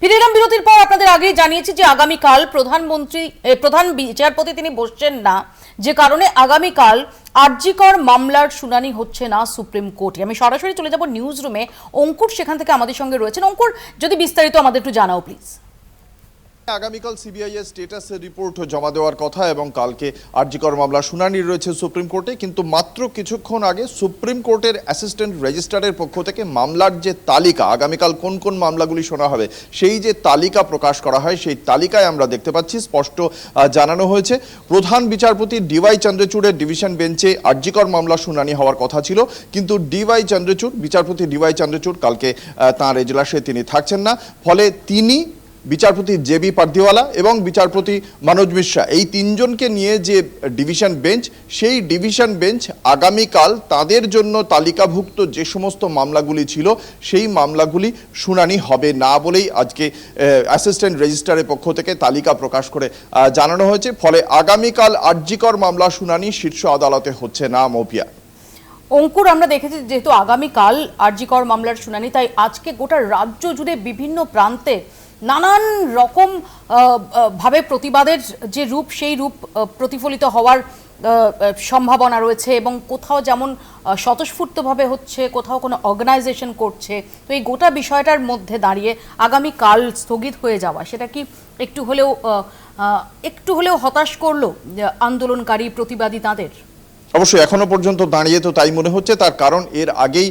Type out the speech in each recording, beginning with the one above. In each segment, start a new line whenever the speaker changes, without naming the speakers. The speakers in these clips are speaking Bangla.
ফিরে এলাম বিরতির পর আপনাদের আগেই জানিয়েছি যে আগামীকাল প্রধানমন্ত্রী প্রধান বিচারপতি তিনি বসছেন না। যে কারণে আগামীকাল আরজিকর মামলার শুনানি হচ্ছে না সুপ্রিম কোর্টে। আমি সরাসরি চলে যাব নিউজ রুমে অঙ্কুর সেখান থেকে আমাদের সঙ্গে রয়েছেন। অঙ্কুর, যদি বিস্তারিত আমাদের একটু জানাও, প্লিজ।
আগামীকাল সিবিআই এর স্টেটাস রিপোর্ট জমা দেওয়ার কথা এবং কালকে আরজিকর মামলা শুনানি রয়েছে সুপ্রিম কোর্টে, কিন্তু মাত্র কিছুক্ষণ আগে সুপ্রিম কোর্টের অ্যাসিস্ট্যান্ট রেজিস্ট্রারের পক্ষ থেকে মামলার যে তালিকা, আগামীকাল কোন কোন মামলাগুলি শোনা হবে, সেই যে তালিকা প্রকাশ করা হয়, সেই তালিকায় আমরা দেখতে পাচ্ছি, স্পষ্ট জানানো হয়েছে। প্রধান বিচারপতি ডিওয়াই চন্দ্রচূড়ের ডিভিশন বেঞ্চে আরজিকর মামলা শুনানি হওয়ার কথা ছিল, কিন্তু ডিওয়াই চন্দ্রচূড়, বিচারপতি ডিওয়াই চন্দ্রচূড় কালকে তাঁর এজলাসে তিনি থাকছেন না, ফলে তিনি বিচারপতি জে বি পার্দিওয়ালা এবং বিচারপতি মনোজ মিশ্রা। এই তিনজনকে নিয়ে যে ডিভিশন বেঞ্চ, সেই ডিভিশন বেঞ্চ আগামীকাল তাদের জন্য তালিকাভুক্ত যে সমস্ত মামলাগুলি ছিল, সেই মামলাগুলি শুনানি হবে না বলেই আজকে অ্যাসিস্ট্যান্ট রেজিস্ট্রারের পক্ষ থেকে তালিকা প্রকাশ করে জানানো হয়েছে। ফলে আগামীকাল আর্জিকর মামলা শুনানি শীর্ষ আদালতে হচ্ছে না, মৌপিয়া।
অঙ্কুর, আমরা দেখেছি যেহেতু আগামীকাল আরজিকর মামলার শুনানি, তাই আজকে গোটা রাজ্য জুড়ে বিভিন্ন প্রান্তে নানান রকম ভাবে প্রতিবাদের যে রূপ, সেই রূপ প্রতিফলিত হওয়ার সম্ভাবনা রয়েছে এবং কোথাও যেমন স্বতঃস্ফূর্তভাবে হচ্ছে, কোথাও কোনো অর্গানাইজেশন করছে। তো এই গোটা বিষয়টার মধ্যে দাঁড়িয়ে আগামীকাল স্থগিত হয়ে যাওয়া, সেটা কি একটু হলেও একটু হলেও হতাশ করল আন্দোলনকারী প্রতিবাদী তাদের?
অবশ্যই এখনও পর্যন্ত দাঁড়িয়ে তো তাই মনে হচ্ছে। তার কারণ এর আগেই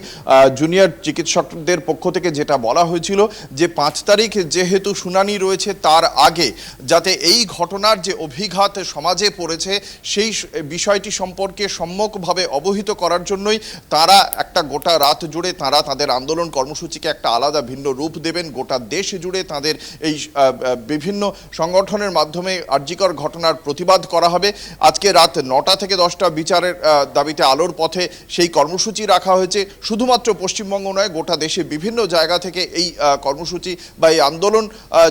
জুনিয়র চিকিৎসকদের পক্ষ থেকে যেটা বলা হয়েছিল যে পাঁচ তারিখ যেহেতু শুনানি রয়েছে তার আগে, যাতে এই ঘটনার যে অভিঘাত সমাজে পড়েছে সেই বিষয়টি সম্পর্কে সম্যকভাবে অবহিত করার জন্যই তারা একটা গোটা রাত জুড়ে তারা তাদের আন্দোলন কর্মসূচিকে একটা আলাদা ভিন্ন রূপ দেবেন। গোটা দেশ জুড়ে তাদের এই বিভিন্ন সংগঠনের মাধ্যমে আর্যিকর ঘটনার প্রতিবাদ করা হবে। আজকে রাত নটা থেকে দশটা বিচারের আহ, দাবিতে আলোর পথে সেই কর্মসূচি রাখা হয়েছে। শুধুমাত্র পশ্চিমবঙ্গ নয় গোটা দেশে বিভিন্ন জায়গা থেকে এই কর্মসূচি বা এই আন্দোলন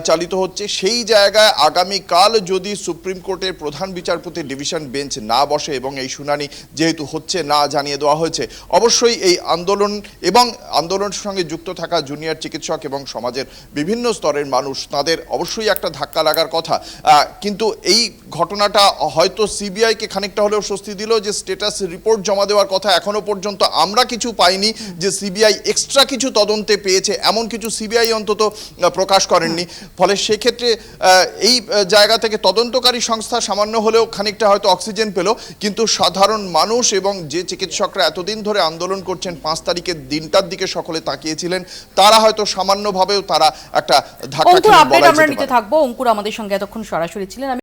চালিত হচ্ছে। সেই জায়গায় আগামীকাল যদি সুপ্রিম কোর্টের প্রধান বিচারপতি ডিভিশন বেঞ্চ না বসে এবং এই শুনানি যেহেতু হচ্ছে না জানিয়ে দেওয়া হয়েছে অবশ্যই এই আন্দোলন এবং আন্দোলনের সঙ্গে যুক্ত থাকা জুনিয়র চিকিৎসক এবং সমাজের বিভিন্ন স্তরের মানুষ তাদের অবশ্যই একটা ধাক্কা লাগার কথা। কিন্তু এই ঘটনাটা হয়তো সিবিআইকে খানিকটা হলেও স্বস্তি দিল যে স্টেটাস রিপোর্ট জমা দেওয়ার কথা এখনও পর্যন্ত আমরা কিছু পাইনি যে সিবিআই এক্সট্রা কিছু তদন্তে পেয়েছে এমন কিছু সিবিআই অন্তত প্রকাশ করেননি। ফলে সেক্ষেত্রে এই জায়গা থেকে তদন্তকারী সংস্থা সামান্য হলেও খানিকটা হয়তো অক্সিজেন পেল কিন্তু সাধারণ মানুষ এবং যে চিকিৎসকরা এতদিন ধরে আন্দোলন করছেন পাঁচ তারিখের দিনটার দিকে সকলে তাকিয়েছিলেন তারা হয়তো সামান্যভাবেও তারা একটা ধাক্কা
আমরা নিতে থাকব। অঙ্কুর আমাদের সঙ্গে এতক্ষণ সরাসরি ছিলেন।